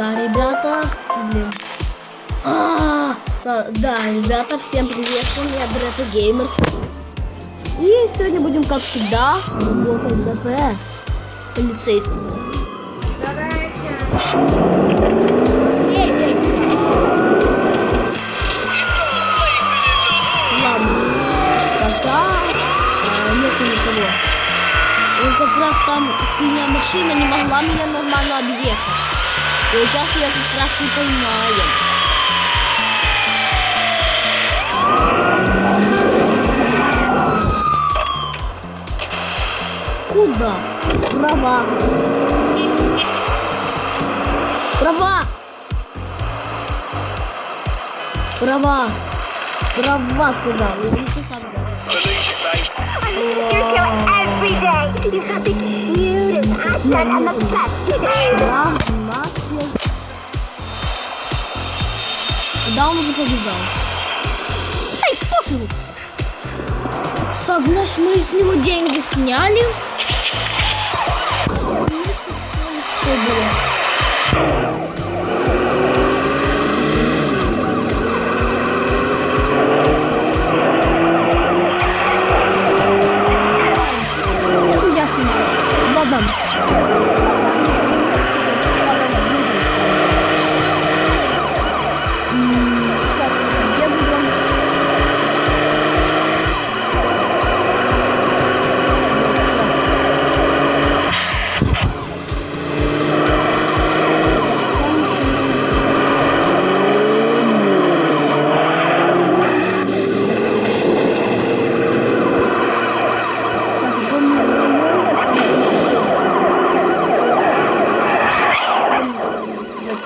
Да, ребята, блин. А, да, да, ребята, всем приветствую, я Дрета Геймерс. И сегодня будем, как всегда, работать ДПС. Полицейский. Ладно, пока а, нету никого. Он как раз там синяя машина не могла меня нормально объехать. И вот сейчас я как раз и понимаю. Куда? Права. Права. Права. Права сказал. Я ничего сам говорю. Police Да, он уже побежал. Эй, пофигу. Так, наш мы с него деньги сняли.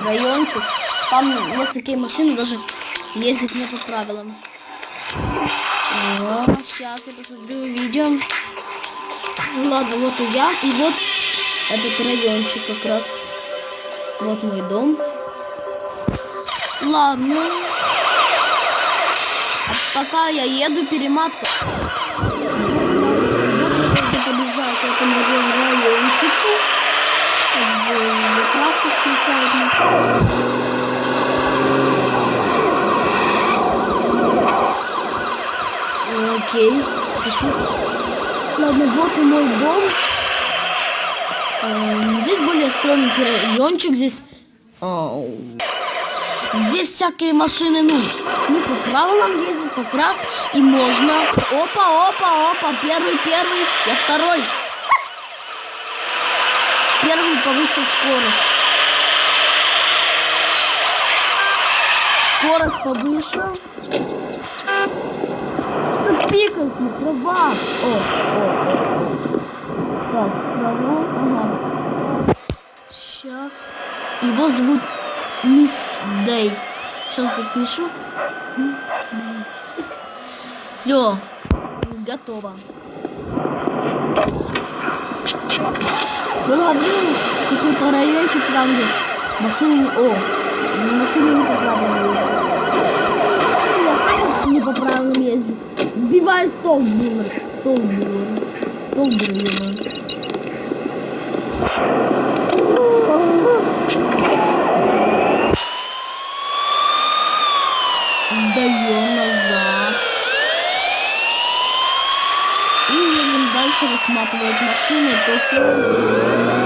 Райончик. Там несколько машин даже ездить не по правилам. О, сейчас я посмотрю видео. Ну Ладно, вот и я. И вот этот райончик как раз. Вот мой дом. Ладно. А пока я еду, перематка. Я побежал к этому райончику. Заправку встречают нас. Окей. Пошли. Ладно, вот и мой дом. Эм, Здесь более стройненький райончик. Здесь... ау, Здесь всякие машины, ну, ну, по правилам ездят как раз и можно. Опа, опа, опа, первый, первый, я второй. Первый повысил скорость. Скорость повышил. Ну, пикайте, права. О, о, о, о. Так, права, ага. Его зовут Мисс Дэй. Сейчас запишу. Все. Готово. Был один райончик там, где машины... О, машины не по правилам сам не по правилам езжу. Сбиваю столб, столб, столб, Сдаем назад. И едем дальше рассматривать машины. То что...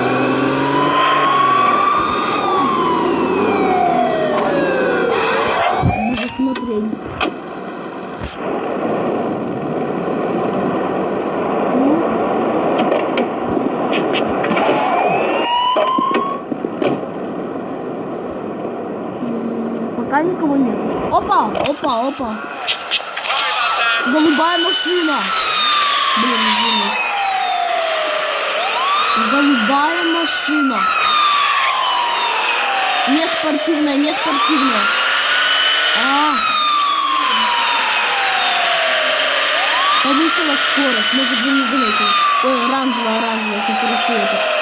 Буду смотреть. Ну. М, Пока никого нет. Опа, опа. Голубая машина. Блин, извинись. Голубая машина. Не спортивная, не спортивная. А. Повысила скорость, может вы не заметили. Ой, оранжевая, оранжевая, как красиво.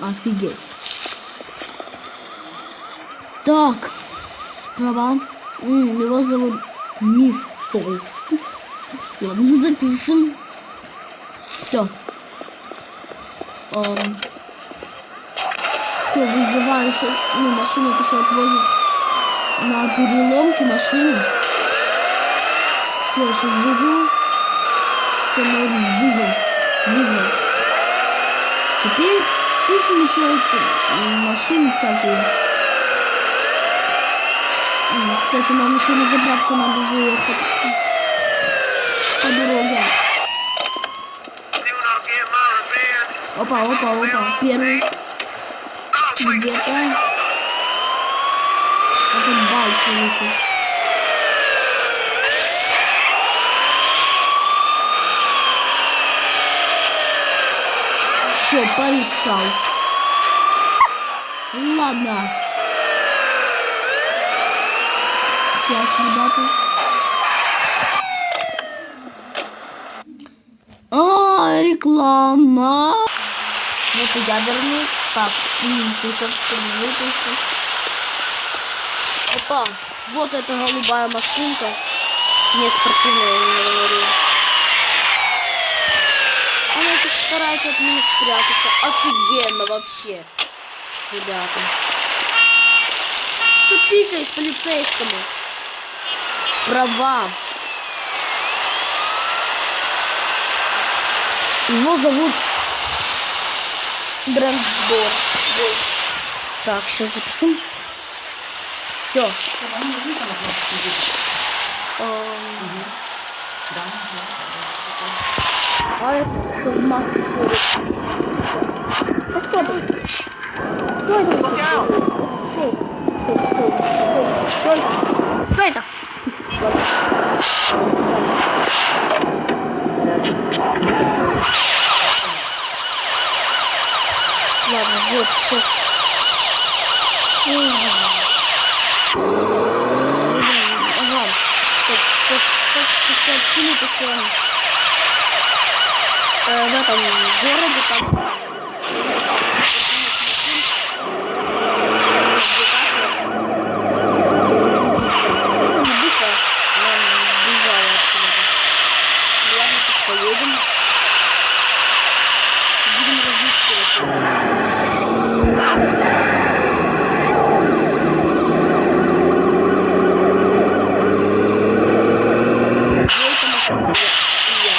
Офигеть. Так. Права. Его зовут Толстый. Ладно, запишем. Все. Все, вызываю сейчас, ну, машину то, что отвозит на переломке машину. Все, сейчас вызову. Все, мы вызвал. Вызвал. Теперь ищем еще эти машины всякие. Кстати, нам еще на заправку надо заехать по дороге. Опа, опа, опа. Первый где-то. Это балки летит. Все, порешал. Ладно. Сейчас, ребята. А, реклама. И я вернусь. Так, м, кусок выпустим. Опа, вот эта голубая машинка. Не спортивная, я не говорю. Она сейчас старается от меня спрятаться. Офигенно вообще. Ребята. Что пикаешь полицейскому? Права. Его зовут Брандбор. Так, сейчас запишу. Все. А маске ходит? А это? Кто это? Кто это? Кто это? Кто это? Ладно, вот, сейчас. Ага. Так, так, так что сообщили, то что э, в этом городе там Не быстро нам бежало откуда-то. Ладно, сейчас поедем. Будем разыскивать. Где эта машина? Я.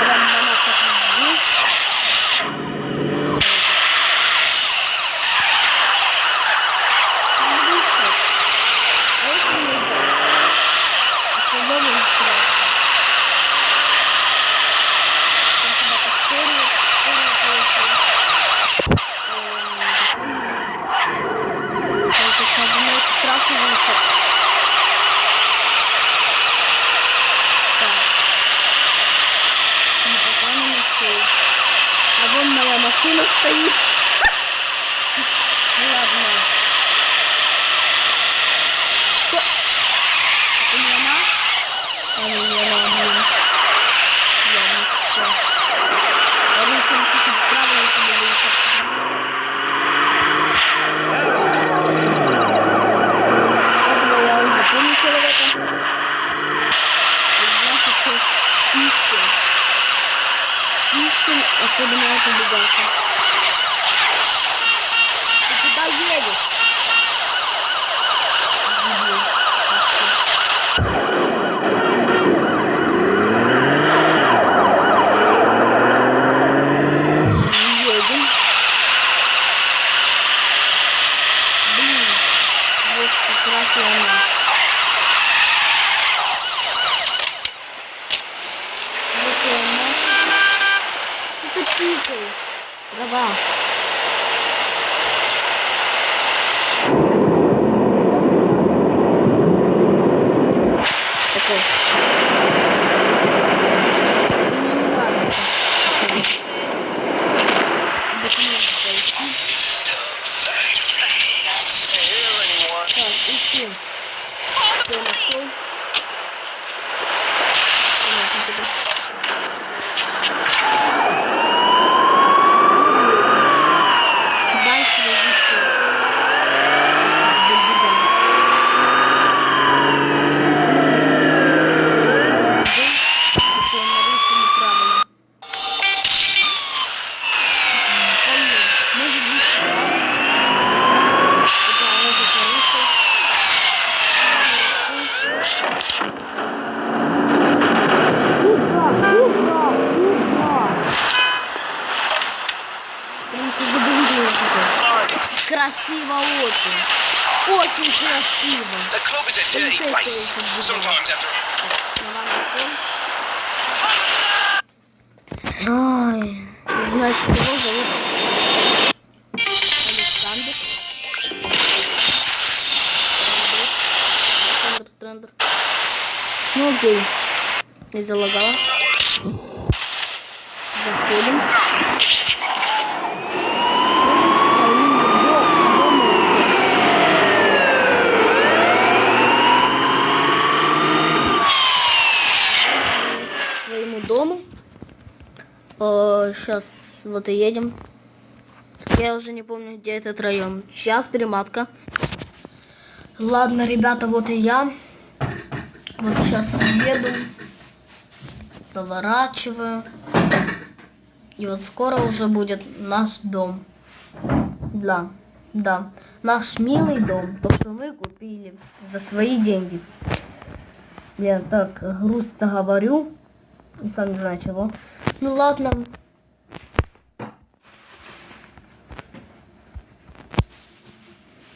Прям на наших здесь. Не буду искать. А если не идет? По-любому не сразу. Там туда повторю, повторю, поехали. Эм, это как бы, ну, это красный выход. Так. Ну, пока не нашел. А вон моя машина стоит. Ладно. Nagsili na ako bigatan. うん。Красиво очень. Очень красиво. Ай, значит, его зовут Александр. Александр Трендер. Ну окей. Не залагала. Заходим. Сейчас вот и едем. Я уже не помню, где этот район. Сейчас перематка. Ладно, ребята, вот и я. Вот сейчас еду. Поворачиваю. И вот скоро уже будет наш дом. Да, да. Наш милый дом. То, что мы купили за свои деньги. Я так грустно говорю. И сам не знаю чего. Ну ладно.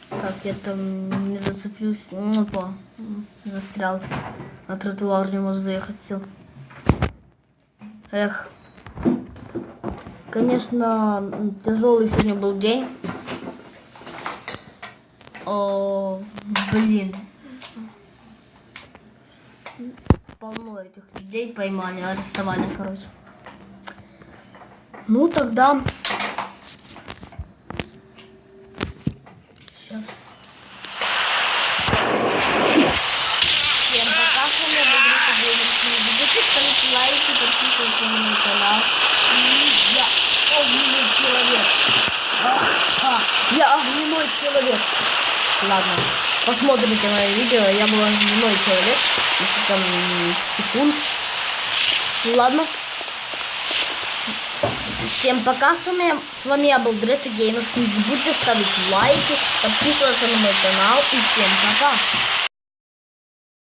Так, я там не зацеплюсь. Ну, по, застрял. На тротуар не может заехать, все. Эх. Конечно, тяжелый сегодня был день. О, блин. Полно этих людей поймали, арестовали, короче. Ну тогда. Сейчас. Всем лайки, подписываться на мой канал. И я огненный человек. Ха-ха. Я огненной человек. Ладно, посмотрите мое видео. Я был огненной человек. Там секунд. Ладно. Всем пока, с вами, с вами я был Грета Геймерс. Не забудьте ставить лайки, подписываться на мой канал и всем пока.